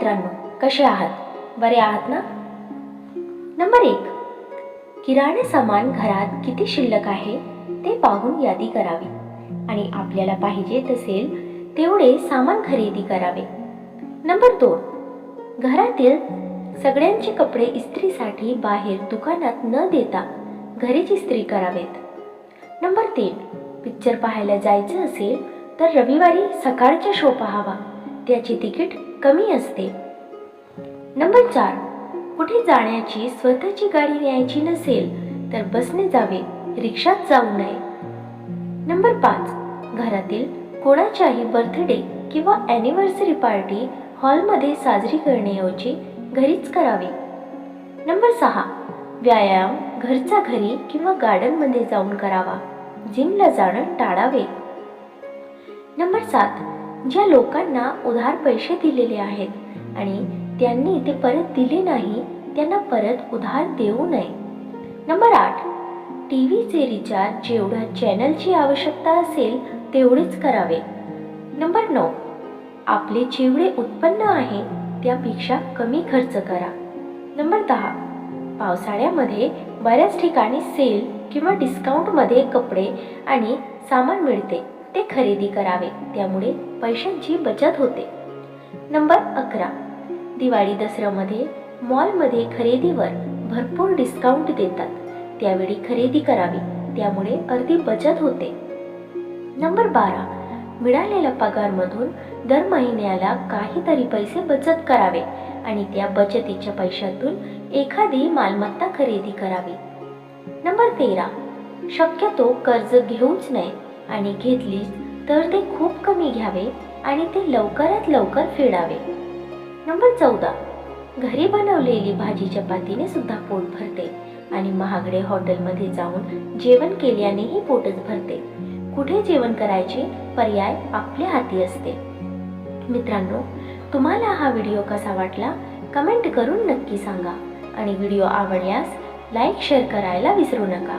मित्रांनो कसे आहात? बरे आहात ना? नंबर एक किराणा सामान घरात किती शिल्लक आहे ते पाहून यादी करावी. आणि आपल्याला पाहिजे तसेल तेवढे सामान खरेदी करावे. नंबर दोन घरातील सगळ्यांचे कपडे इस्त्रीसाठी बाहेर दुकानात न देता घरीच इस्त्री करावेत. नंबर तीन पिक्चर पाहायला जायचं असेल तर रविवारी सकाळचा शो पाहावा. त्याची तिकीट कमी असते. नंबर चार. कुठे जाण्याची स्वतःची गाडी न्यायची नसेल तर बसने जावे रिक्षात जाऊ नये. नंबर पाच. घरातील कोणाच्याही बर्थडे किंवा ॲनिव्हर्सरी पार्टी हॉलमध्ये साजरी करण्याऐवजी घरीच करावी. नंबर सहा. व्यायाम घरच्या घरी किंवा गार्डनमध्ये जाऊन करावा. जिमला जाणं टाळावे. नंबर सात. ज्या लोकांना उधार पैसे दिलेले आहेत आणि त्यांनी ते परत दिले नाही त्यांना परत उधार देऊ नये. नंबर आठ टी व्हीचे रिचार्ज जेवढ्या चॅनलची आवश्यकता असेल तेवढेच करावे. नंबर नऊ आपले जेवढे उत्पन्न आहे त्यापेक्षा कमी खर्च करा. नंबर दहा पावसाळ्यामध्ये बऱ्याच ठिकाणी सेल किंवा डिस्काउंटमध्ये कपडे आणि सामान मिळते. ते खरेदी करावे. त्यामुळे पैशांची बचत होते. नंबर अकरा. दिवाळी दसऱ्यामध्ये मॉलमध्ये खरेदीवर भरपूर डिस्काउंट देतात. त्यावेळी खरेदी करावी. त्यामुळे अर्धी बचत होते. नंबर बारा. मिळालेल्या पगारमधून दर महिन्याला काहीतरी पैसे बचत करावे आणि त्या बचतीच्या पैशातून एखादी मालमत्ता खरेदी करावी. नंबर तेरा. शक्यतो कर्ज घेऊच नये. आणि घेतलीस तर ते खूप कमी घ्यावे आणि ते लवकरात लवकर फेडावे. नंबर चौदा. घरी बनवलेली भाजी चपातीने सुद्धा पोट भरते आणि महागडे हॉटेलमध्ये जाऊन जेवण केल्यानेही पोटच भरते. कुठे जेवण करायचे? पर्याय आपल्या हाती असते. मित्रांनो तुम्हाला हा व्हिडिओ कसा वाटला? कमेंट करून नक्की सांगा आणि व्हिडिओ आवडल्यास लाईक शेअर करायला विसरू नका.